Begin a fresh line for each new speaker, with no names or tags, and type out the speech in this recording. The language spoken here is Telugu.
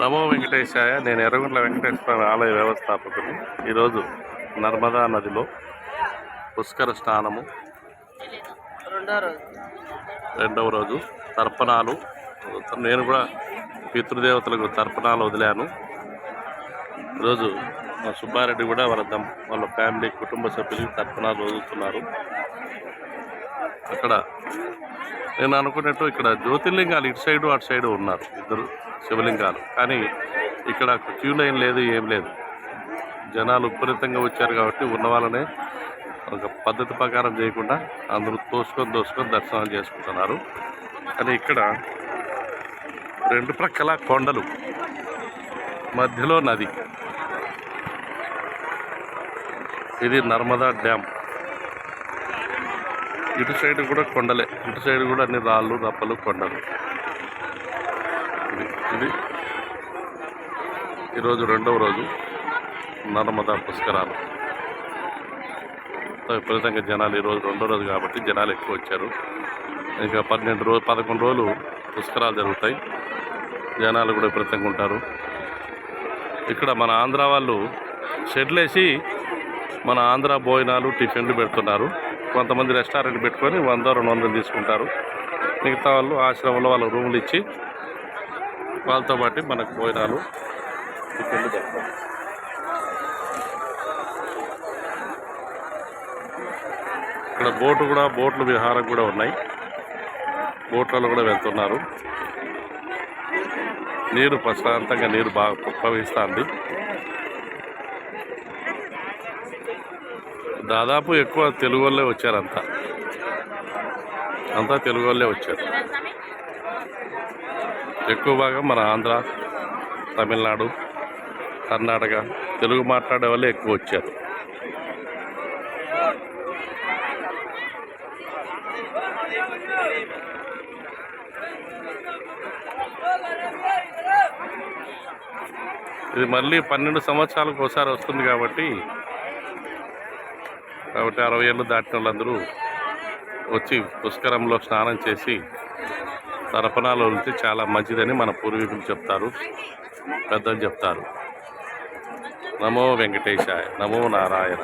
నమో వెంకటేశాయ నేను ఎర్రగుండ్ల వెంకటేశ్వర ఆలయ వ్యవస్థాపకుని. ఈరోజు నర్మదా నదిలో పుష్కర స్నానము. రెండవ రోజు తర్పణాలు. నేను కూడా పితృదేవతలకు తర్పణాలు వదిలాను. ఈరోజు మా సుబ్బారెడ్డి కూడా వాళ్ళ దం వాళ్ళ ఫ్యామిలీ కుటుంబ సభ్యులకి తర్పణాలు వదులుతున్నారు. అక్కడ నేను అనుకున్నట్టు ఇక్కడ జ్యోతిర్లింగాలు ఇటు సైడు అటు సైడు ఉన్నారు ఇద్దరు శివలింగాలు. కానీ ఇక్కడ క్యూ లైన్ లేదు ఏం లేదు. జనాలు విపరీతంగా వచ్చారు కాబట్టి ఉన్న వాళ్ళనే ఒక పద్ధతి ప్రకారం చేయకుండా అందరూ తోసుకొని తోసుకొని దర్శనం చేసుకుంటున్నారు. కానీ ఇక్కడ రెండు ప్రక్కల కొండలు మధ్యలో నది. ఇది నర్మదా డ్యామ్. ఇటు సైడ్ కూడా కొండలే. ఇటు సైడ్ కూడా అన్ని రాళ్ళు రప్పలు కొండలు. ఇది ఇది ఈరోజు రెండవ రోజు నర్మదా పుష్కరాలు. విపరీతంగా జనాలు ఈరోజు రెండో రోజు కాబట్టి జనాలు ఎక్కువ వచ్చారు. ఇంకా పన్నెండు రోజు పదకొండు రోజులు పుష్కరాలు జరుగుతాయి. జనాలు కూడా విపరీతంగా ఉంటారు. ఇక్కడ మన ఆంధ్ర వాళ్ళు షెడ్లు వేసి మన ఆంధ్ర భోజనాలు టిఫిన్లు పెడుతున్నారు. కొంతమంది రెస్టారెంట్ పెట్టుకొని వంద రెండు వందలు తీసుకుంటారు. మిగతా వాళ్ళు ఆశ్రమంలో వాళ్ళ రూములు ఇచ్చి వాళ్ళతో పాటు మనకు భోజనాలు పెడతారు ఇక్కడ బోటు కూడా బోట్లు విహారం కూడా ఉన్నాయి. బోట్లలో కూడా వెళ్తున్నారు. నీరు ప్రశాంతంగా నీరు బాగా ప్రవహిస్తుంది. దాదాపు ఎక్కువ తెలుగు వాళ్ళే వచ్చారు అంతా. అంతా తెలుగు వాళ్ళే వచ్చారు. ఎక్కువ భాగం మన ఆంధ్ర తమిళనాడు కర్ణాటక తెలుగు మాట్లాడే వాళ్ళే ఎక్కువ వచ్చారు. ఇది మళ్ళీ పన్నెండు సంవత్సరాలకు ఒకసారి వస్తుంది కాబట్టి కాబట్టి అరవై ఏళ్ళు దాటిన వాళ్ళందరూ వచ్చి పుష్కరంలో స్నానం చేసి తరపణాలు వెళ్తే చాలా మంచిదని మన పూర్వీకులు చెప్తారు పెద్దలు చెప్తారు. నమో వెంకటేశాయ నమో నారాయణ